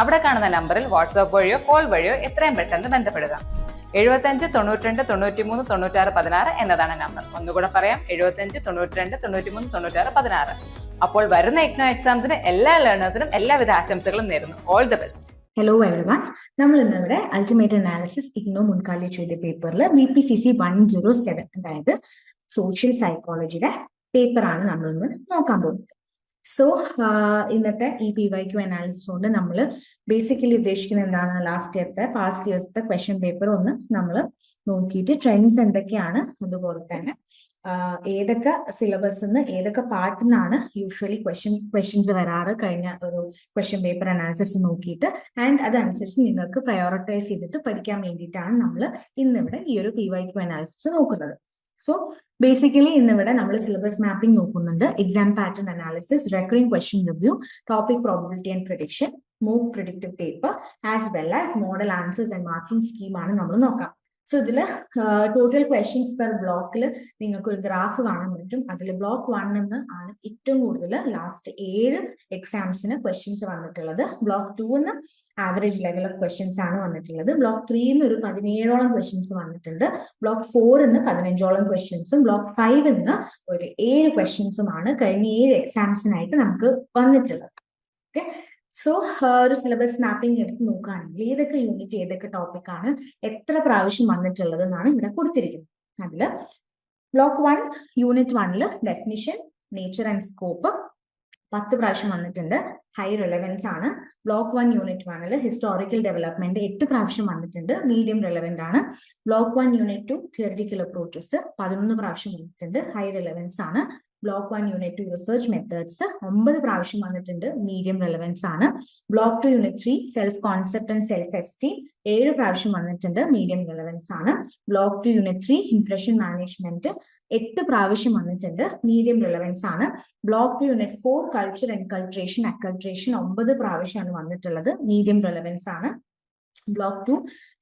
അവിടെ കാണുന്ന നമ്പറിൽ വാട്സ്ആപ്പ് വഴിയോ കോൾ വഴിയോ എത്രയും പെട്ടെന്ന് ബന്ധപ്പെടുക. എഴുപത്തഞ്ച് തൊണ്ണൂറ്റിരണ്ട് തൊണ്ണൂറ്റിമൂന്ന് തൊണ്ണൂറ്റാറ് പതിനാറ് എന്നതാണ് നമ്പർ. ഒന്നുകൂടെ പറയാം എഴുപത്തഞ്ച് തൊണ്ണൂറ്റിരണ്ട് തൊണ്ണൂറ്റിമൂന്ന് തൊണ്ണൂറ്റാറ് പതിനാറ്. അപ്പോൾ വരുന്ന എക്നോ എക്സാംസിന് എല്ലാ ലേണേഴ്സിനും എല്ലാവിധ ആശംസകളും നേരുന്നു. All the best hello everyone നമ്മൾ ഇന്ന് ഇവിടെ അൾട്ടിമേറ്റ് അനാലിസിസ് ഇഗ്നോ മുൻകാല ചോദ്യ പേപ്പറിൽ B P C C one zero seven അതായത് സോഷ്യൽ സൈക്കോളജിയുടെ പേപ്പറാണ് നമ്മൾ ഇന്ന് നോക്കാൻ പോകുന്നത്. സോ ഇന്നത്തെ ഈ പി വൈ ക്യു അനാലിസിസ് കൊണ്ട് നമ്മൾ ബേസിക്കലി ഉദ്ദേശിക്കുന്നത് എന്താണ് ലാസ്റ്റ് ഇയർത്തെ പാസ്റ്റ് ഇയേഴ്സത്തെ ക്വസ്റ്റ്യൻ പേപ്പർ ഒന്ന് നമ്മൾ നോക്കിയിട്ട് ട്രെൻഡ്സ് എന്തൊക്കെയാണ് അതുപോലെ തന്നെ. ഏതൊക്കെ സിലബസ് നിന്ന് ഏതൊക്കെ പാർട്ടിൽ നിന്നാണ് യൂഷ്വലി ക്വസ്റ്റ്യൻ ക്വസ്റ്റ്യൻസ് വരാറ് കഴിഞ്ഞ ഒരു ക്വസ്റ്റ്യൻ പേപ്പർ അനാലിസിസ് നോക്കിയിട്ട്. ആൻഡ് അതനുസരിച്ച് നിങ്ങൾക്ക് പ്രയോറിറ്റൈസ് ചെയ്തിട്ട് പഠിക്കാൻ വേണ്ടിയിട്ടാണ് നമ്മൾ ഇന്നിവിടെ ഈ ഒരു പി വൈ ക്യു അനാലിസിസ് നോക്കുന്നത്. സോ ബേസിക്കലി ഇന്നിവിടെ നമ്മൾ സിലബസ് മാപ്പിംഗ് നോക്കുന്നുണ്ട്. Exam pattern analysis recurring question review topic probability and prediction mock predictive paper as well as model answers and marking സ്കീമാണ് നമ്മൾ നോക്കാം. സോ ഇതിൽ ടോട്ടൽ ക്വസ്റ്റ്യൻസ് പെർ ബ്ലോക്കിൽ നിങ്ങൾക്ക് ഒരു ഗ്രാഫ് കാണാൻ പറ്റും. അതിൽ ബ്ലോക്ക് വണ്ണിന്ന് ആണ് ഏറ്റവും കൂടുതൽ ലാസ്റ്റ് ഏഴ് എക്സാംസിന് ക്വസ്റ്റ്യൻസ് വന്നിട്ടുള്ളത്. ബ്ലോക്ക് ടൂന്ന് ആവറേജ് ലെവൽ ഓഫ് ക്വസ്റ്റ്യൻസ് ആണ് വന്നിട്ടുള്ളത്. ബ്ലോക്ക് ത്രീന്ന് ഒരു പതിനേഴോളം ക്വസ്റ്റ്യൻസ് വന്നിട്ടുണ്ട്. ബ്ലോക്ക് ഫോറിന്ന് പതിനഞ്ചോളം ക്വസ്റ്റ്യൻസും ബ്ലോക്ക് ഫൈവ് എന്ന് ഒരു ഏഴ് ക്വസ്റ്റ്യൻസുമാണ് കഴിഞ്ഞ ഏഴ് എക്സാംസിനായിട്ട് നമുക്ക് വന്നിട്ടുള്ളത്. ഓക്കെ സോ ഒരു സിലബസ് മാപ്പിംഗ് എടുത്ത് നോക്കുകയാണെങ്കിൽ ഏതൊക്കെ യൂണിറ്റ് ഏതൊക്കെ ടോപ്പിക് ആണ് എത്ര പ്രാവശ്യം വന്നിട്ടുള്ളത് എന്നാണ് ഇവിടെ കൊടുത്തിരിക്കുന്നത്. അതിൽ ബ്ലോക്ക് വൺ യൂണിറ്റ് വണ്ണിൽ ഡെഫിനിഷൻ നേച്ചർ ആൻഡ് സ്കോപ്പ് പത്ത് പ്രാവശ്യം വന്നിട്ടുണ്ട്. ഹൈ റിലവൻസ് ആണ്. ബ്ലോക്ക് വൺ യൂണിറ്റ് വണ്ണിൽ ഹിസ്റ്റോറിക്കൽ ഡെവലപ്മെന്റ് എട്ട് പ്രാവശ്യം വന്നിട്ടുണ്ട്. മീഡിയം റിലവന്റ് ആണ്. Block one unit two theoretical approaches പതിനൊന്ന് പ്രാവശ്യം വന്നിട്ടുണ്ട്. ഹൈ റിലവൻസ് ആണ്. Block one unit two research methods ഒമ്പത് പ്രാവശ്യം വന്നിട്ടുണ്ട്. മീഡിയം റെലവൻസ് ആണ്. Block two unit three self concept and self esteem ഏഴ് പ്രാവശ്യം വന്നിട്ടുണ്ട്. മീഡിയം റെലവൻസ് ആണ്. Block two unit three impression management എട്ട് പ്രാവശ്യം വന്നിട്ടുണ്ട്. മീഡിയം റിലവൻസ് ആണ്. Block two unit four culture enculturation acculturation ഒമ്പത് പ്രാവശ്യമാണ് വന്നിട്ടുള്ളത്. മീഡിയം റിലവൻസ് ആണ്. Block two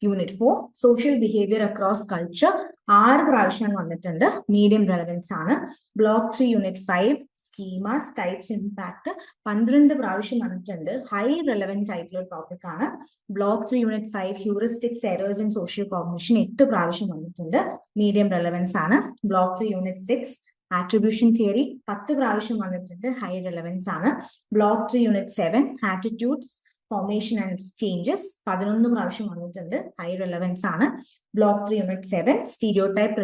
unit four social behaviour across culture ആറ് പ്രാവശ്യം വന്നിട്ടുണ്ട്. മീഡിയം റെലവൻസ് ആണ്. Block three unit five schemas types impact പന്ത്രണ്ട് പ്രാവശ്യം വന്നിട്ടുണ്ട്. ഹൈ റെലവെന്റ് ആയിട്ടുള്ള ടോപ്പിക് ആണ്. Block three unit five heuristics errors social cognition എട്ട് പ്രാവശ്യം വന്നിട്ടുണ്ട്. മീഡിയം റെലവൻസ് ആണ്. Block three unit six attribution theory പത്ത് പ്രാവശ്യം വന്നിട്ടുണ്ട്. ഹൈ റെലവൻസ് ആണ്. Block three unit seven attitudes formation and its changes പതിനൊന്ന് പ്രാവശ്യം വന്നിട്ടുണ്ട്. ഹൈ റെലവൻസ് ആണ്. Block three unit seven stereotype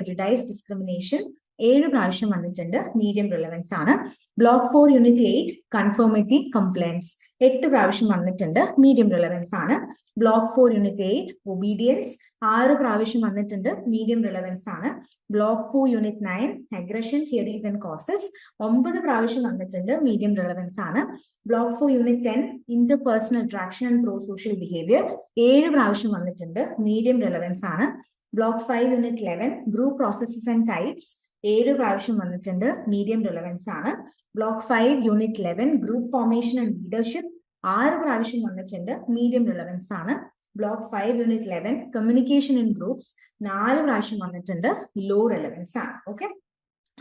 discrimination ഏഴ് പ്രാവശ്യം വന്നിട്ടുണ്ട്. മീഡിയം റിലവൻസ് ആണ്. Block four unit eight conformity compliance എട്ട് പ്രാവശ്യം വന്നിട്ടുണ്ട്. മീഡിയം റിലവൻസ് ആണ്. Block four unit eight obedience ആറ് പ്രാവശ്യം വന്നിട്ടുണ്ട്. മീഡിയം റിലവൻസ് ആണ്. Block four unit nine aggression theories and causes ഒമ്പത് പ്രാവശ്യം വന്നിട്ടുണ്ട്. മീഡിയം റിലവൻസ് ആണ്. Block four unit ten interpersonal attraction and prosocial behaviour ഏഴ് പ്രാവശ്യം വന്നിട്ടുണ്ട്. മീഡിയം റിലവൻസ് ആണ്. Block five unit eleven group processes and types ഏഴ് പ്രാവശ്യം വന്നിട്ടുണ്ട്. മീഡിയം റിലവൻസ് ആണ്. Block five unit eleven group formation and leadership ആറ് പ്രാവശ്യം വന്നിട്ടുണ്ട്. മീഡിയം റിലവൻസ് ആണ്. Block five unit eleven communication in groups നാല് പ്രാവശ്യം വന്നിട്ടുണ്ട്. ലോ റിലവൻസ് ആണ്. ഓക്കെ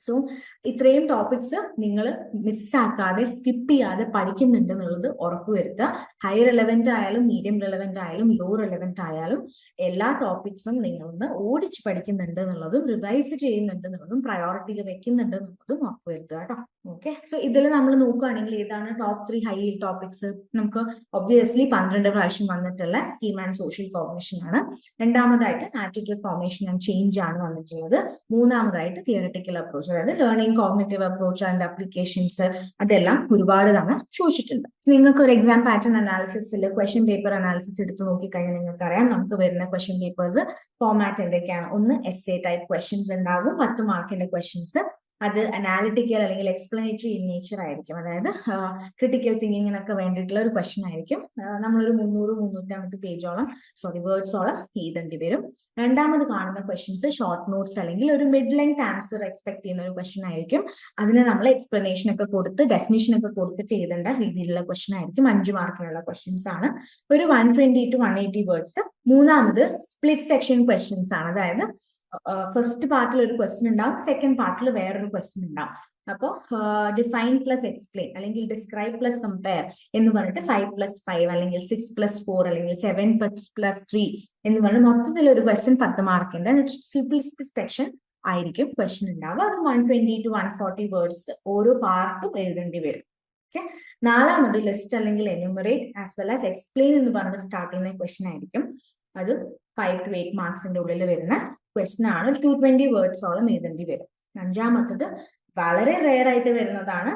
സോ ഇത്രയും ടോപ്പിക്സ് നിങ്ങൾ മിസ്സാക്കാതെ സ്കിപ്പ് ചെയ്യാതെ പഠിക്കുന്നുണ്ട് എന്നുള്ളത് ഉറപ്പുവരുത്തുക ഹൈ റെലവെന്റ് ആയാലും മീഡിയം റെലവെന്റ് ആയാലും ലോ റെലവെന്റ് ആയാലും എല്ലാ ടോപ്പിക്സും നിങ്ങളൊന്ന് ഓടിച്ച് പഠിക്കുന്നുണ്ട് എന്നുള്ളതും റിവൈസ് ചെയ്യുന്നുണ്ട് എന്നുള്ളതും പ്രയോറിറ്റിയിൽ വെക്കുന്നുണ്ട് എന്നുള്ളതും ഉറപ്പുവരുത്തുക കേട്ടോ. ഓക്കെ സോ ഇതിൽ നമ്മൾ നോക്കുകയാണെങ്കിൽ ഏതാണ് ടോപ്പ് ത്രീ ഹൈ ടോപ്പിക്സ് നമുക്ക് ഒബ്വിയസ്ലി പന്ത്രണ്ട് പ്രാവശ്യം വന്നിട്ടുള്ള സ്കീം ആൻഡ് സോഷ്യൽ കോഗ്നിഷൻ ആണ്. രണ്ടാമതായിട്ട് ആറ്റിറ്റ്യൂഡ് ഫോർമേഷൻ ആൻഡ് ചേഞ്ച് ആണ് വന്നിട്ടുള്ളത്. മൂന്നാമതായിട്ട് തിയറട്ടിക്കൽ അപ്രോച്ച് അതായത് learning cognitive approach and applications അതെല്ലാം ഒരുപാട് തവണ ചോദിച്ചിട്ടുണ്ട് നിങ്ങൾക്ക് ഒരു എക്സാം പാറ്റേൺ അനാലിസിസിൽ ക്വസ്റ്റ്യൻ പേപ്പർ അനാലിസിസ് എടുത്ത് നോക്കിക്കഴിഞ്ഞാൽ നിങ്ങൾക്ക് അറിയാം നമുക്ക് വരുന്ന ക്വസ്റ്റ്യൻ പേപ്പേഴ്സ് ഫോമാറ്റ് എന്തൊക്കെയാണ്? ഒന്ന് എസ് എ ടൈപ്പ് ക്വസ്റ്റ്യൻസ് ഉണ്ടാകും പത്ത് മാർക്കിന്റെ ക്വസ്റ്റ്യൻസ് അത് അനാലിറ്റിക്കൽ അല്ലെങ്കിൽ എക്സ്പ്ലനേറ്ററി ഇൻ നേച്ചർ ആയിരിക്കും. അതായത് ക്രിട്ടിക്കൽ തിങ്കിങ്ങിനൊക്കെ വേണ്ടിയിട്ടുള്ള ഒരു ക്വസ്റ്റ്യൻ ആയിരിക്കും. നമ്മളൊരു മുന്നൂറ് മുന്നൂറ്റമ്പത് പേജോളം സോറി വേർഡ്സോളം എഴുതേണ്ടി വരും. രണ്ടാമത് കാണുന്ന ക്വസ്റ്റ്യൻസ് ഷോർട്ട് നോട്ട്സ് അല്ലെങ്കിൽ ഒരു മിഡ് ലെങ്ത് ആൻസർ എക്സ്പെക്ട് ചെയ്യുന്ന ഒരു ക്വസ്റ്റ്യൻ ആയിരിക്കും. അതിന് നമ്മൾ എക്സ്പ്ലനേഷൻ ഒക്കെ കൊടുത്ത് ഡെഫിനേഷൻ ഒക്കെ കൊടുത്തിട്ട് എഴുതേണ്ട രീതിയിലുള്ള ക്വസ്റ്റ്യൻ ആയിരിക്കും. അഞ്ച് മാർക്കിനുള്ള ക്വസ്റ്റ്യൻസ് ആണ്. ഒരു one twenty to one eighty words മൂന്നാമത് സ്പ്ലിറ്റ് സെക്ഷൻ ക്വസ്റ്റ്യൻസ് ആണ്. അതായത് ഫസ്റ്റ് പാർട്ടിൽ ഒരു ക്വസ്റ്റ്യൻ ഉണ്ടാവും. സെക്കൻഡ് പാർട്ടിൽ വേറൊരു ക്വസ്റ്റ്യൻ ഉണ്ടാവും. അപ്പോൾ ഡിഫൈൻ പ്ലസ് എക്സ്പ്ലെയിൻ അല്ലെങ്കിൽ ഡിസ്ക്രൈബ് പ്ലസ് കമ്പയർ എന്ന് പറഞ്ഞിട്ട് ഫൈവ് പ്ലസ് ഫൈവ് അല്ലെങ്കിൽ സിക്സ് പ്ലസ് ഫോർ അല്ലെങ്കിൽ സെവൻ പ്ലസ് പ്ലസ് ത്രീ എന്ന് പറഞ്ഞ് മൊത്തത്തിൽ ഒരു ക്വസ്റ്റ്യൻ പത്ത് മാർക്കിന്റെ സിംപ്ലിസ്റ്റ് സെക്ഷൻ ആയിരിക്കും ക്വസ്റ്റ്യൻ ഉണ്ടാവുക. അത് one twenty to one forty words ഓരോ പാർട്ടും എഴുതേണ്ടി വരും. ഓക്കെ നാലാമത് ലിസ്റ്റ് അല്ലെങ്കിൽ enumerate as well as explain എന്ന് പറഞ്ഞ സ്റ്റാർട്ട് ചെയ്യുന്ന ക്വസ്റ്റ്യൻ ആയിരിക്കും. അത് ഫൈവ് ടു എയ്റ്റ് മാർക്സിന്റെ ഉള്ളിൽ വരുന്ന ക്വസ്റ്റ്യൻ ആണ്. ടു ട്വന്റി വേർഡ്സോളം എഴുതേണ്ടി വരും. അഞ്ചാമത്തത് വളരെ റെയർ ആയിട്ട് വരുന്നതാണ്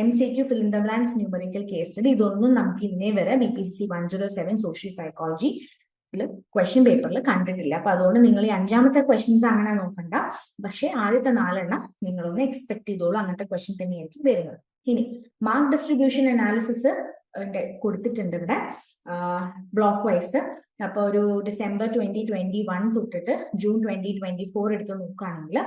M C Q fill in the blanks numerical case study ഇതൊന്നും നമുക്ക് ഇന്നേ വരെ B P C one zero seven social psychology question പേപ്പറിൽ കണ്ടിട്ടില്ല. അപ്പൊ അതുകൊണ്ട് നിങ്ങൾ ഈ അഞ്ചാമത്തെ ക്വസ്റ്റ്യൻസ് അങ്ങനെ നോക്കണ്ട. പക്ഷെ ആദ്യത്തെ നാലെണ്ണം നിങ്ങളൊന്ന് എക്സ്പെക്ട് ചെയ്തോളൂ. അങ്ങനത്തെ ക്വസ്റ്റ്യൻ തന്നെയായിരിക്കും വരുന്നത്. ഇനി മാർക്ക് ഡിസ്ട്രിബ്യൂഷൻ അനാലിസിസ് കൊടുത്തിട്ടുണ്ട് ഇവിടെ. ബ്ലോക്ക് വൈസ് അപ്പൊ ഒരു ഡിസംബർ ട്വന്റി ട്വന്റി വൺ തൊട്ടിട്ട് ജൂൺ ട്വന്റി ട്വന്റി ഫോർ എടുത്ത് നോക്കുകയാണെങ്കിൽ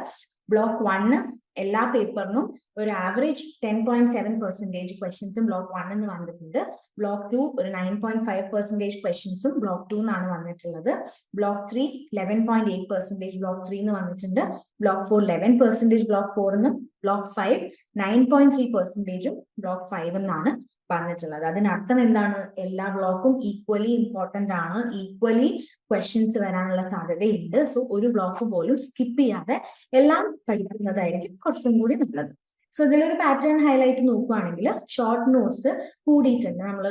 ബ്ലോക്ക് വണ്ണ് എല്ലാ പേപ്പറിനും ഒരു average ten point seven percentage ക്വസ്റ്റ്യൻസും ബ്ലോക്ക് വൺ എന്ന് വന്നിട്ടുണ്ട്. ബ്ലോക്ക് ടു ഒരു നയൻ പോയിന്റ് ഫൈവ് പെർസെന്റേജ് ക്വസ്റ്റ്യൻസും ബ്ലോക്ക് ടു എന്നാണ് വന്നിട്ടുള്ളത്. Block three eleven point eight percentage block three എന്ന് വന്നിട്ടുണ്ട്. Block four eleven percentage block four എന്നും block five nine point three പെർസെന്റേജും block five എന്നാണ് വന്നിട്ടുള്ളത് അതിനർത്ഥം എന്താണ്? എല്ലാ ബ്ലോക്കും ഈക്വലി ഇമ്പോർട്ടന്റ് ആണ്. ഈക്വലി ക്വസ്റ്റ്യൻസ് വരാനുള്ള സാധ്യതയുണ്ട്. സോ ഒരു ബ്ലോക്ക് പോലും സ്കിപ്പ് ചെയ്യാതെ എല്ലാം പഠിക്കുന്നതായിരിക്കും കുറച്ചും കൂടി നല്ലത്. സോ ഇതിലൊരു പാറ്റേൺ ഹൈലൈറ്റ് നോക്കുകയാണെങ്കിൽ ഷോർട്ട് നോട്ട്സ് കൂടിയിട്ടുണ്ട്. നമ്മൾ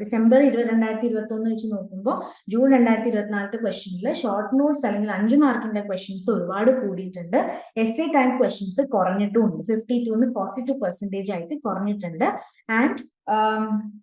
ഡിസംബർ ഇരുപത് രണ്ടായിരത്തി ഇരുപത്തി ഒന്ന് വെച്ച് നോക്കുമ്പോൾ ജൂൺ രണ്ടായിരത്തി ഇരുപത്തിനാലത്തെ ക്വസ്റ്റ്യനിൽ ഷോർട്ട് നോട്ട്സ് അല്ലെങ്കിൽ അഞ്ച് മാർക്കിന്റെ ക്വസ്റ്റ്യൻസ് ഒരുപാട് കൂടിയിട്ടുണ്ട്. S A time questions കുറഞ്ഞിട്ടുമുണ്ട്. Fifty to forty two percentage ആയിട്ട് കുറഞ്ഞിട്ടുണ്ട്. And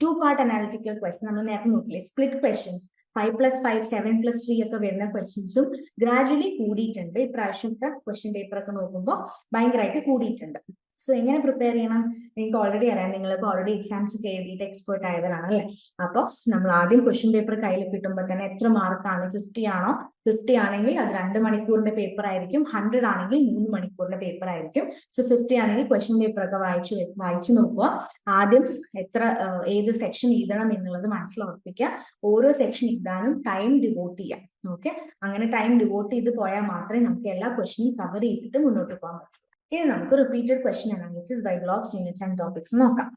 two part analytical question നമ്മൾ നേരത്തെ നോക്കില്ലേ split questions five plus five seven plus three ഒക്കെ വരുന്ന ക്വസ്റ്റ്യൻസും ഗ്രാജുവലി കൂടിയിട്ടുണ്ട്. ഇപ്രാവശ്യത്തെ ക്വസ്റ്റ്യൻ പേപ്പർ ഒക്കെ നോക്കുമ്പോൾ ഭയങ്കരമായിട്ട് കൂടിയിട്ടുണ്ട്. സോ എങ്ങനെ പ്രിപ്പയർ ചെയ്യണം? നിങ്ങൾക്ക് ഓൾറെഡി അറിയാം. നിങ്ങളിപ്പോൾ ഓൾറെഡി എക്സാംസ് ഒക്കെ എഴുതിയിട്ട് എക്സ്പേർട്ട് ആയവരാണ് അല്ലേ? അപ്പോൾ നമ്മൾ ആദ്യം ക്വസ്റ്റ്യൻ പേപ്പർ കയ്യിൽ കിട്ടുമ്പോൾ തന്നെ എത്ര മാർക്കാണ് ഫിഫ്റ്റി ആണോ? ഫിഫ്റ്റി ആണെങ്കിൽ അത് രണ്ട് മണിക്കൂറിന്റെ പേപ്പർ ആയിരിക്കും. ഹൺഡ്രഡ് ആണെങ്കിൽ മൂന്ന് മണിക്കൂറിന്റെ പേപ്പർ ആയിരിക്കും. സോ ഫിഫ്റ്റി ആണെങ്കിൽ ക്വസ്റ്റ്യൻ പേപ്പർ ഒക്കെ വായിച്ചു വായിച്ചു നോക്കുക. ആദ്യം എത്ര ഏത് സെക്ഷൻ എഴുതണം എന്നുള്ളത് മനസ്സിലുറപ്പിക്കുക. ഓരോ സെക്ഷൻ എഴുതാനും ടൈം ഡിവോട്ട് ചെയ്യാം ഓക്കെ അങ്ങനെ ടൈം ഡിവോട്ട് ചെയ്ത് പോയാൽ മാത്രമേ നമുക്ക് എല്ലാ ക്വസ്റ്റ്യനും കവർ ചെയ്തിട്ട് മുന്നോട്ട് പോകാൻ പറ്റൂ. ഇനി നമുക്ക് repeated question analysis by blocks units and topics നോക്കാം.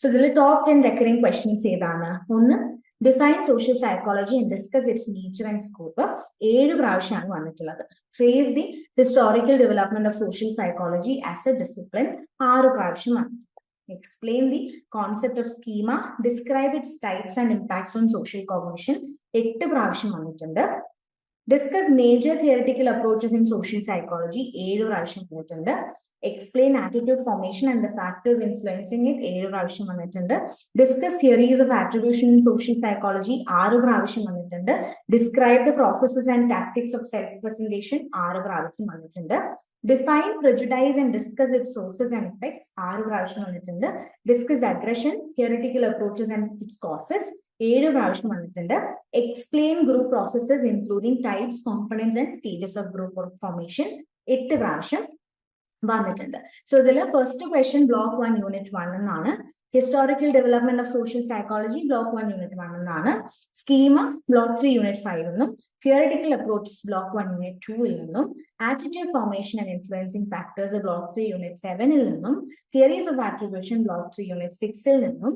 സോ ഇതിൽ ടോപ്പ് ടെൻ റെക്കറിംഗ് ക്വസ്റ്റ്യൻസ് ഏതാണ്? ഒന്ന് define social psychology and discuss its nature and scope ഏഴ് പ്രാവശ്യമാണ് വന്നിട്ടുള്ളത്. Face the historical development of social psychology as a discipline ആറ് പ്രാവശ്യം വന്നു. Explain the concept of schema describe its types and impacts on social cognition എട്ട് പ്രാവശ്യം വന്നിട്ടുണ്ട്. Discuss major theoretical approaches in social psychology ഏഴ് പ്രാവശ്യം പോയിട്ടുണ്ട് explain attitude formation and the factors influencing it ഏഴ് പ്രാവശ്യം വന്നിട്ടുണ്ട്. Discuss theories of attribution in social psychology ആറ് പ്രാവശ്യം വന്നിട്ടുണ്ട്. Describe the processes and tactics of self presentation ആറ് പ്രാവശ്യം വന്നിട്ടുണ്ട്. Define prejudice and discuss it sources and effects ആറ് പ്രാവശ്യം വന്നിട്ടുണ്ട്. Discuss aggression theoretical approaches and its causes ഏഴ് പ്രാവശ്യം വന്നിട്ടുണ്ട്. Explain group processes including types components and stages of group formation എട്ട് പ്രാവശ്യം വന്നിട്ടുണ്ട്. സോ ഇതിൽ first question block one unit one എന്നാണ്. Historical development of social psychology block one unit one എന്നാണ്. Schema block three unit five എന്നും theoretical approaches block one unit ടൂവിൽ നിന്നും. Attitude formation and influencing factors block three unit സെവനിൽ നിന്നും. Theories of attribution block three unit സിക്സിൽ നിന്നും.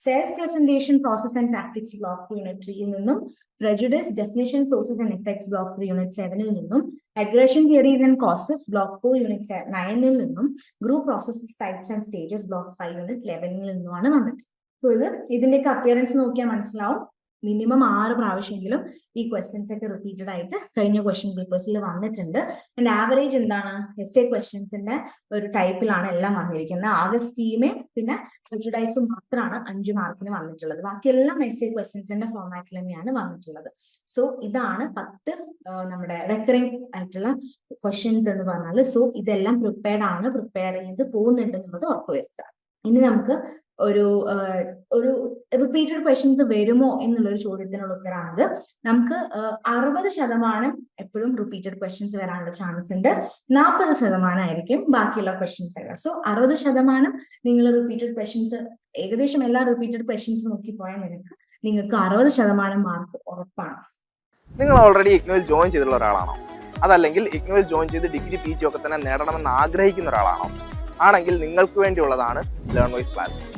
Self presentation process and tactics block unit ത്രീയിൽ നിന്നും prejudice definition sources and effects block 3 unit സെവനിൽ നിന്നും aggression theories and causes block four unit നയനിൽ നിന്നും group processes types and stages block five unit ലെവനിൽ നിന്നുമാണ് വന്നിട്ട് so ഇത് ഇതിന്റെയൊക്കെ അപ്പിയറൻസ് നോക്കിയാൽ മനസ്സിലാവും. മിനിമം ആറ് പ്രാവശ്യമെങ്കിലും ഈ ക്വസ്റ്റ്യൻസ് ഒക്കെ റിപ്പീറ്റഡ് ആയിട്ട് കഴിഞ്ഞ ക്വസ്റ്റ്യൻ പേപ്പേഴ്സിൽ വന്നിട്ടുണ്ട്. ആൻഡ് ആവറേജ് എന്താണ്? എസ് എ ക്വസ്റ്റ്യൻസിന്റെ ഒരു ടൈപ്പിലാണ് എല്ലാം വന്നിരിക്കുന്നത്. ആകെ സ്കീമേ പിന്നെ പ്രിജുഡൈസും മാത്രമാണ് അഞ്ച് മാർക്കിന് വന്നിട്ടുള്ളത്. ബാക്കിയെല്ലാം എസ് എ ക്വസ്റ്റ്യൻസിന്റെ ഫോർമാറ്റിൽ തന്നെയാണ് വന്നിട്ടുള്ളത്. സോ ഇതാണ് പത്ത് നമ്മുടെ റെക്കറിംഗ് ആയിട്ടുള്ള ക്വസ്റ്റ്യൻസ് എന്ന് പറഞ്ഞാൽ സോ ഇതെല്ലാം പ്രിപ്പയർഡ് ആണ് പ്രിപ്പയർ ചെയ്ത് പോകുന്നുണ്ട് എന്നുള്ളത് ഉറപ്പുവരുത്തുക ഇനി നമുക്ക് ഒരു ഒരു റിപ്പീറ്റഡ് ക്വസ്റ്റ്യൻസ് വരുമോ എന്നുള്ള ഒരു ചോദ്യത്തിനുള്ള ഉത്തരമാണിത് നമുക്ക് അറുപത് ശതമാനം എപ്പോഴും റിപ്പീറ്റഡ് ക്വസ്റ്റ്യൻസ് വരാനുള്ള ചാൻസ് ഉണ്ട്. നാൽപ്പത് ശതമാനം ആയിരിക്കും ബാക്കിയുള്ള ക്വസ്റ്റ്യൻസ് അല്ല സോ അറുപത് ശതമാനം നിങ്ങൾ റിപ്പീറ്റഡ് ക്വസ്റ്റ്യൻസ് ഏകദേശം എല്ലാ റിപ്പീറ്റഡ് ക്വസ്റ്റ്യൻസ് നോക്കി പോയാൽ നിനക്ക് നിങ്ങൾക്ക് അറുപത് ശതമാനം മാർക്ക് ഉറപ്പാണ്. നിങ്ങൾ ഓൾറെഡി ഇഗ്നോയിൽ ജോയിൻ ചെയ്തിട്ടുള്ള ഒരാളാണോ? അതല്ലെങ്കിൽ ഇഗ്നോയിൽ ജോയിൻ ചെയ്ത് ഡിഗ്രി പി ജി ഒക്കെ തന്നെ നേടണമെന്ന് ആഗ്രഹിക്കുന്ന ഒരാളാണോ? ആണെങ്കിൽ നിങ്ങൾക്ക് വേണ്ടിയുള്ളതാണ് ലേൺ വൈസ് പ്ലാറ്റ്ഫോം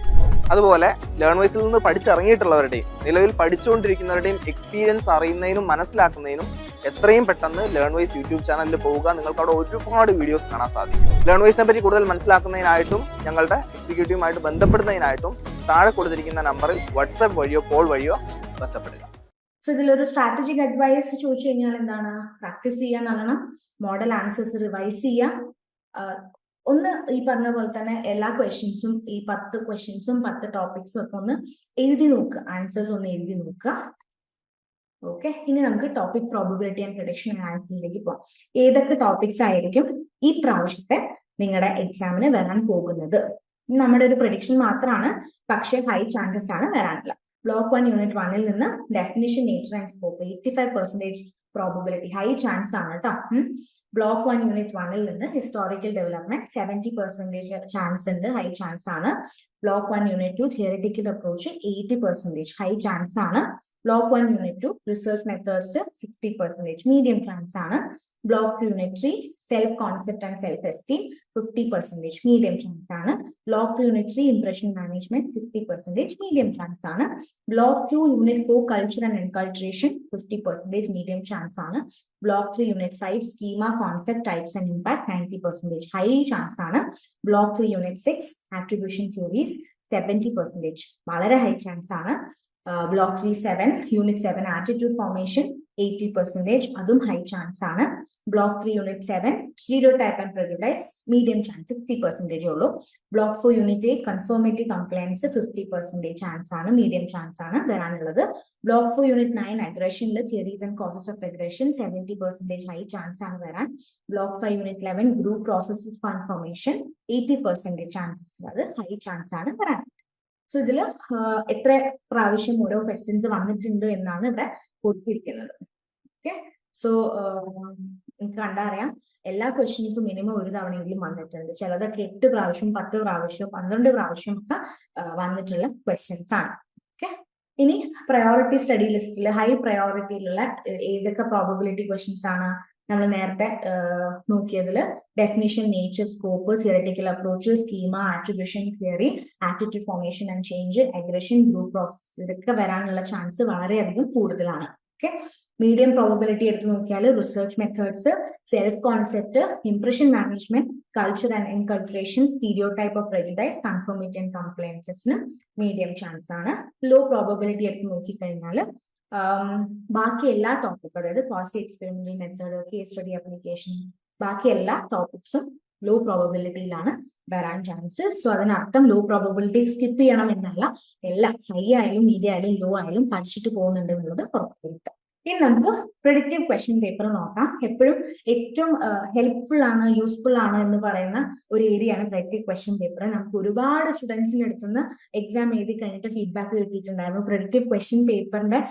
അതുപോലെ ലേൺ വൈസിൽ നിന്ന് പഠിച്ചിറങ്ങിയിട്ടുള്ളവരുടെയും നിലവിൽ പഠിച്ചുകൊണ്ടിരിക്കുന്നവരുടെയും എക്സ്പീരിയൻസ് അറിയുന്നതിനും മനസ്സിലാക്കുന്നതിനും എത്രയും പെട്ടെന്ന് ലേൺ വൈസ് യൂട്യൂബ് ചാനലിൽ പോവുക. നിങ്ങൾക്ക് അവിടെ ഒരുപാട് വീഡിയോസ് കാണാൻ സാധിക്കും. ലേൺ വൈസിനെ പറ്റി കൂടുതൽ മനസ്സിലാക്കുന്നതിനായിട്ടും ഞങ്ങളുടെ എക്സിക്യൂട്ടീവുമായിട്ട് ബന്ധപ്പെടുന്നതിനായിട്ടും താഴെ കൊടുത്തിരിക്കുന്ന നമ്പറിൽ വാട്സാപ്പ് വഴിയോ കോൾ വഴിയോ ബന്ധപ്പെടുക. സോ ഇതിലൊരു സ്ട്രാറ്റജിക് അഡ്വൈസ് ചോദിച്ചു കഴിഞ്ഞാൽ എന്താണ്? പ്രാക്ടീസ് ചെയ്യാൻ നല്ലോണം മോഡൽ ആൻസേഴ്സ് റിവൈസ് ചെയ്യാം ആഹ് ഒന്ന് ഈ പറഞ്ഞ പോലെ തന്നെ എല്ലാ ക്വസ്റ്റ്യൻസും ഈ പത്ത് ക്വസ്റ്റ്യൻസും പത്ത് ടോപ്പിക്സും ഒക്കെ ഒന്ന് എഴുതി നോക്കുക ആൻസേഴ്സ് ഒന്ന് എഴുതി നോക്കുക ഓക്കെ ഇനി നമുക്ക് ടോപ്പിക് പ്രോബിലിറ്റി ആൻഡ് പ്രൊഡക്ഷൻ ആൻസേഴ്സിലേക്ക് പോകാം ഏതൊക്കെ ടോപ്പിക്സ് ആയിരിക്കും ഈ പ്രാവശ്യത്തെ നിങ്ങളുടെ എക്സാമിന് വരാൻ പോകുന്നത്? നമ്മുടെ ഒരു പ്രൊഡിക്ഷൻ മാത്രമാണ് പക്ഷേ ഹൈ ചാൻസസ് ആണ് വരാനുള്ള. ബ്ലോക്ക് വൺ യൂണിറ്റ് വണ്ണിൽ നിന്ന് definition nature and scope eighty five percentage probability high chance ആണ് കേട്ടോ ബ്ലോക്ക് വൺ യൂണിറ്റ് വണ്ണിൽ നിന്ന് historical development seventy percentage chance ഉണ്ട് ഹൈ ചാൻസ് ആണ്. Block one unit two theoretical approach eighty percentage high chance ആണ്. Block one unit two research methods sixty percentage medium chance ആണ്. Block two unit three self concept and self esteem fifty percentage medium chance ആണ്. Block two unit three impression management sixty percentage medium chance ആണ്. Block two unit four culture and enculturation fifty percentage medium chance ആണ്. Block three unit five schema concept types and impact ninety percentage high chance ആണ് block three unit six attribution theories seventy percentage വളരെ high chance ആണ്. Block three seven unit seven attitude formation eighty percentage അതും high chance ആണ്. Block three unit seven stereotype and prejudice medium chance sixty percentage ഉള്ളൂ. Block four unit eight conformative compliance fifty percentage chance ആണ് medium chance ആണ് വരാനുള്ളത്. Block four unit nine അഗ്രഷനിൽ theories and causes of aggression seventy percentage high chance ആണ് വരാൻ. Block five unit eleven group processes confirmation eighty percentage chance അത് high chance ആണ് വരാൻ. So ഇതിൽ എത്ര പ്രാവശ്യം ഓരോ ക്വസ്റ്റ്യൻസ് വന്നിട്ടുണ്ട് എന്നാണ് ഇവിടെ കൊടുത്തിരിക്കുന്നത്. ഓക്കെ സോ നിങ്ങൾക്ക് കണ്ടറിയാം. എല്ലാ ക്വസ്റ്റ്യൻസും മിനിമം ഒരു തവണയെങ്കിലും വന്നിട്ടുണ്ട്. ചിലതൊക്കെ എട്ട് പ്രാവശ്യം പത്ത് പ്രാവശ്യം പന്ത്രണ്ട് പ്രാവശ്യം ഒക്കെ വന്നിട്ടുള്ള ക്വസ്റ്റ്യൻസ് ആണ്. ഓക്കെ ഇനി പ്രയോറിറ്റി സ്റ്റഡി ലിസ്റ്റിൽ ഹൈ പ്രയോറിറ്റിയിലുള്ള ഏതൊക്കെ പ്രോബബിലിറ്റി ക്വസ്റ്റ്യൻസ് ആണ്? നമ്മൾ നേരത്തെ നോക്കിയതിൽ definition nature scope theoretical approach schema attribution theory attitude formation and change aggression group process ഇതൊക്കെ വരാനുള്ള ചാൻസ് വളരെയധികം കൂടുതലാണ്. ഓക്കെ മീഡിയം പ്രോബബിലിറ്റി എടുത്ത് നോക്കിയാൽ research methods self concept impression management culture and enculturation stereotype of prejudice conformity and കംപ്ലയൻസസിന് medium chance ആണ്. Low probability എടുത്ത് നോക്കിക്കഴിഞ്ഞാൽ ബാക്കി എല്ലാ ടോപ്പിക്കും അതായത് quasi experimental method case study application ബാക്കി എല്ലാ ടോപ്പിക്സും ലോ പ്രോബബിലിറ്റിയിലാണ് വരാൻ ചാൻസ് സോ അതിനർത്ഥം ലോ പ്രോബബിലിറ്റി സ്കിപ്പ് ചെയ്യണം എന്നല്ല. എല്ലാം ഹൈ ആയാലും മീഡിയ ആയാലും ലോ ആയാലും പഠിച്ചിട്ട് പോകുന്നുണ്ട് എന്നുള്ളത് ഉറപ്പുവരുത്താം ഇനി നമുക്ക് പ്രിഡിക്റ്റീവ് ക്വസ്റ്റ്യൻ പേപ്പർ നോക്കാം. എപ്പോഴും ഏറ്റവും ഹെൽപ്ഫുൾ ആണ് യൂസ്ഫുൾ ആണ് എന്ന് പറയുന്ന ഒരു ഏരിയ ആണ് പ്രിഡിക്റ്റീവ് ക്വസ്റ്റ്യൻ പേപ്പർ നമുക്ക് ഒരുപാട് സ്റ്റുഡൻസിന് അടുത്തുനിന്ന് എക്സാം എഴുതി കഴിഞ്ഞിട്ട് ഫീഡ്ബാക്ക് കിട്ടിയിട്ടുണ്ടായിരുന്നു. പ്രിഡിക്റ്റീവ് ക്വസ്റ്റ്യൻ പേപ്പറിന്റെ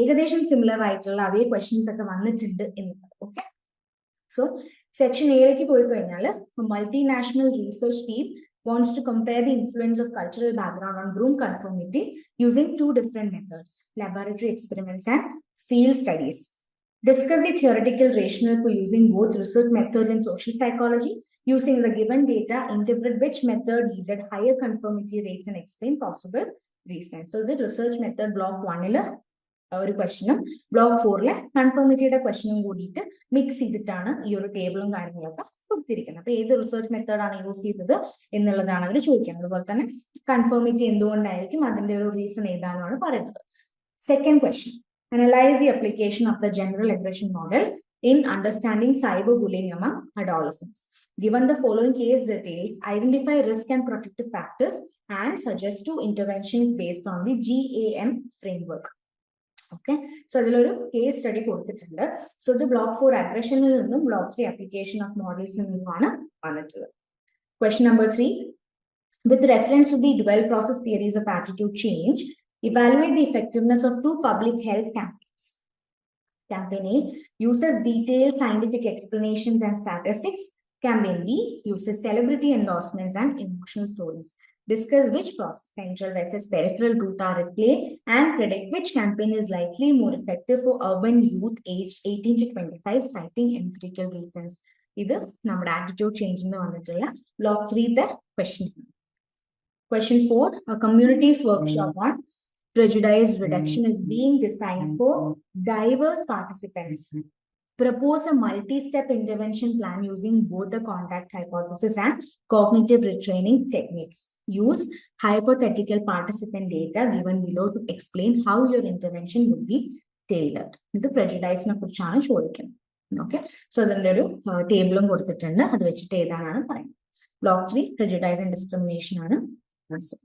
ഏകദേശം സിമിലർ ആയിട്ടുള്ള അതേ ക്വസ്റ്റ്യൻസ് ഒക്കെ വന്നിട്ടുണ്ട് എന്ന് ഓക്കെ സോ സെക്ഷൻ എയിലേക്ക് പോയി കഴിഞ്ഞാൽ multinational research team wants to compare the influence of cultural background on groom conformity using two different methods, laboratory experiments and field studies. Discuss the theoretical rationale for using both research methods in social psychology. Using the given data, interpret which method yielded higher conformity rates and explain possible reasons. So the research method block one ഒരു ക്വസ്റ്റനും block ഫോറിലെ കൺഫോമിറ്റിയുടെ ക്വസ്റ്റനും കൂടിയിട്ട് mix ചെയ്തിട്ടാണ് ഈ ഒരു ടേബിളും കാര്യങ്ങളൊക്കെ കൊടുത്തിരിക്കുന്നത് അപ്പൊ ഏത് റിസർച്ച് മെത്തേഡാണ് യൂസ് ചെയ്തത് എന്നുള്ളതാണ് അവർ ചോദിക്കുന്നത് അതുപോലെ തന്നെ കൺഫോമിറ്റി എന്തുകൊണ്ടായിരിക്കും അതിന്റെ ഒരു റീസൺ ഏതാണെന്നാണ് പറയുന്നത് second question Analyse the application of the general aggression model in understanding cyberbullying among adolescents. Given the following case details, identify risk and protective factors and suggest two interventions based on the GAM framework. Okay so അതിലൊരു case study കൊടുത്തിട്ടുണ്ട് so ഇത് block four അഗ്രഷനിൽ നിന്നും block three application of മോഡൽസിൽ നിന്നുമാണ് വന്നിട്ടുള്ളത് question number three with reference to the dual process theories of attitude change evaluate the effectiveness of two public health campaigns. Campaign A uses detailed scientific explanations and statistics. Campaign B uses celebrity endorsements and emotional stories. Discuss which process, central versus peripheral route are at play, and predict which campaign is likely more effective for urban youth aged 18 to 25, citing empirical reasons. ഇത് നമ്മുടെ attitude ചേഞ്ചിന് വന്നിട്ടുള്ള block ത്രീത്തെ question question four community workshop on prejudice reduction is being designed for diverse participants. Propose a multi-step intervention plan using both the contact hypothesis and cognitive retraining techniques. Use hypothetical participant data given below to explain how your intervention would be tailored. ഇത് prejudice-നെ കുറിച്ചാണ് ചോദിക്കുന്നത് okay so അതിന്റെ ഒരു ടേബിളും കൊടുത്തിട്ടുണ്ട് അത് വെച്ചിട്ട് ഏതാണെന്ന് പറയുന്നത് block three prejudice and discrimination ആണ് answer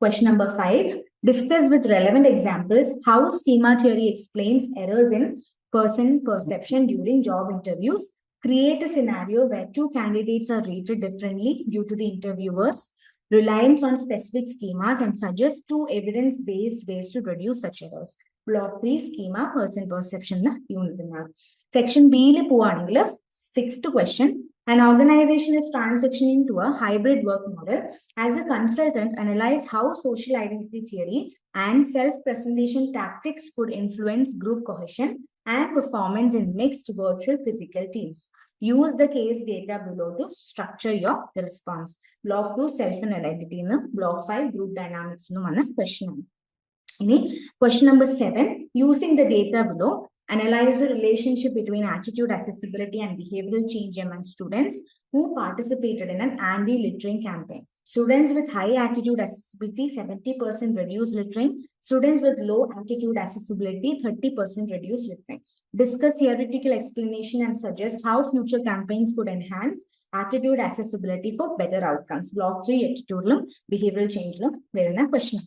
Question number five, discuss with relevant examples how schema theory explains errors in person perception during job interviews. Create a scenario where two candidates are rated differently due to the interviewer's reliance on specific schemas and suggest two evidence-based ways to reduce such errors. Block schema person perception perception unit. Section B le പോവാണെങ്കിൽ sixth question. An organization is transitioning to a hybrid work model. As a consultant, analyze how social identity theory and self-presentation tactics could influence group cohesion and performance in mixed virtual physical teams. Use the case data below to structure your response. Block 2, self and identity. Block 5, group dynamics. Question. Question number 7, using the data below, analyze the relationship between attitude accessibility and behavioral change among students who participated in an anti-littering campaign. Students with high attitude accessibility, 70% reduced littering. Students with low attitude accessibility, 30% reduced littering. Discuss theoretical explanation and suggest how future campaigns could enhance attitude accessibility for better outcomes. Block 3 attitudinal behavioral change. Question.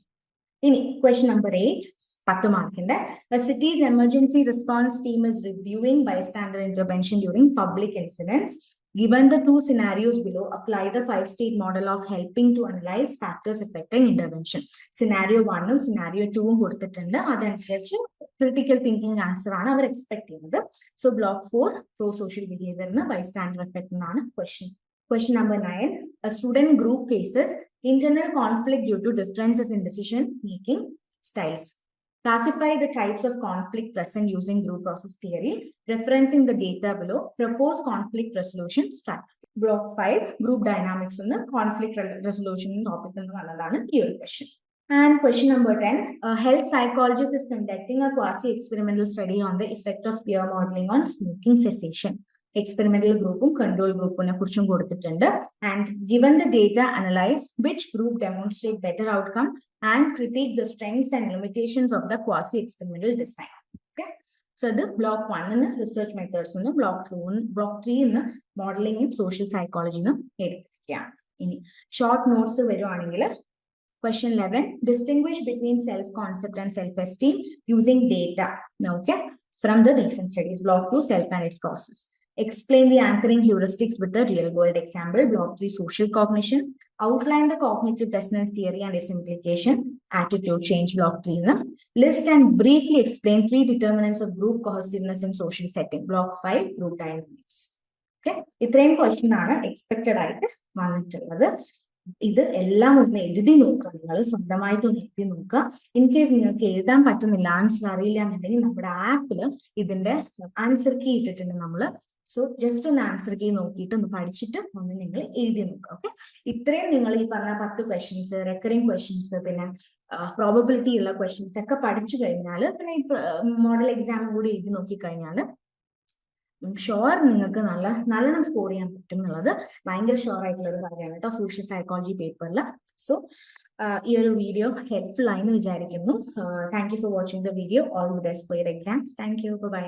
ഇനി question number eight പത്ത് മാർക്കിന്റെ city's emergency response team is reviewing bystander intervention during public incidents Given the two scenarios below apply the five stage model of helping to analyze factors affecting intervention. Scenario വണ്ണും ഉം scenario 2 ഉം കൊടുത്തിട്ടുണ്ട്. അതനുസരിച്ച് critical thinking answer ആണ് അവർ expect ചെയ്യുന്നത്. So block four pro social ബിഹേവിയറിന് bystander effect എന്നാണ് question question number nine student group faces internal conflict due to differences in decision making styles. Classify the types of conflict present using group process theory, referencing the data below, propose conflict resolution strategy. Block 5, group dynamics in the conflict re- resolution topic in the theory question. And question number 10, a health psychologist is conducting a quasi-experimental study on the effect of peer modeling on smoking cessation. Experimental ഗ്രൂപ്പും control ഗ്രൂപ്പിനെ കുറിച്ചും കൊടുത്തിട്ടുണ്ട് and given the data analyze which group demonstrate better outcome and critic the strengths and limitations of the quasi experimental design okay so ഇത് block വണ്ണിന്ന് research methods നിന്ന് block two block ത്രീന്ന് മോഡലിംഗും social സൈക്കോളജിന്നും എടുത്തിരിക്കുകയാണ് ഇനി ഷോർട്ട് നോട്ട്സ് വരുവാണെങ്കിൽ Question 11, distinguish between self-concept and self-esteem using data. Okay, from the recent studies. Block 2, self and its process. Explain the anchoring heuristics with the real world example. Block 3, social cognition. Outline the cognitive dissonance theory and its implication. Attitude change. Block 3. na. List and briefly explain three determinants of group cohesiveness in social setting. Block 5, group dynamics. Okay. ഇത്രയും question ആണ് expected ആയിട്ട് വന്നിട്ടുള്ളത് ഇത് എല്ലാം ഒന്ന് എഴുതി നോക്കുക നിങ്ങൾ സ്വന്തമായിട്ട് ഒന്ന് എഴുതി നോക്കുക ഇൻ കേസ് നിങ്ങൾക്ക് എഴുതാൻ പറ്റുന്നില്ല ആൻസർ അറിയില്ല എന്നുണ്ടെങ്കിൽ നമ്മുടെ ആപ്പിൽ ഇതിന്റെ ആൻസർ കീ ഇട്ടിട്ടുണ്ട് നമ്മൾ സോ ജസ്റ്റ് ഒന്ന് ആൻസർ കീ നോക്കിയിട്ട് ഒന്ന് പഠിച്ചിട്ട് ഒന്ന് നിങ്ങൾ എഴുതി നോക്കുക ഓക്കെ ഇത്രയും നിങ്ങൾ ഈ പറഞ്ഞ പത്ത് ക്വസ്റ്റ്യൻസ് റെക്കറിങ് ക്വസ്റ്റ്യൻസ് പിന്നെ പ്രോബബിലിറ്റി ഉള്ള ക്വസ്റ്റ്യൻസ് ഒക്കെ പഠിച്ചു കഴിഞ്ഞാൽ പിന്നെ ഈ മോഡൽ എക്സാം കൂടി എഴുതി നോക്കി കഴിഞ്ഞാൽ ഷുവർ നിങ്ങൾക്ക് നല്ല നല്ലോണം സ്കോർ ചെയ്യാൻ പറ്റും എന്നുള്ളത് ഭയങ്കര ഷുവർ ആയിട്ടുള്ള ഒരു കാര്യമാണ് കേട്ടോ സോഷ്യൽ സൈക്കോളജി പേപ്പറിൽ സോ ഈ ഒരു വീഡിയോ ഹെൽപ്ഫുൾ ആയി എന്ന് വിചാരിക്കുന്നു. Thank you for watching the video all the best for your exams thank you bye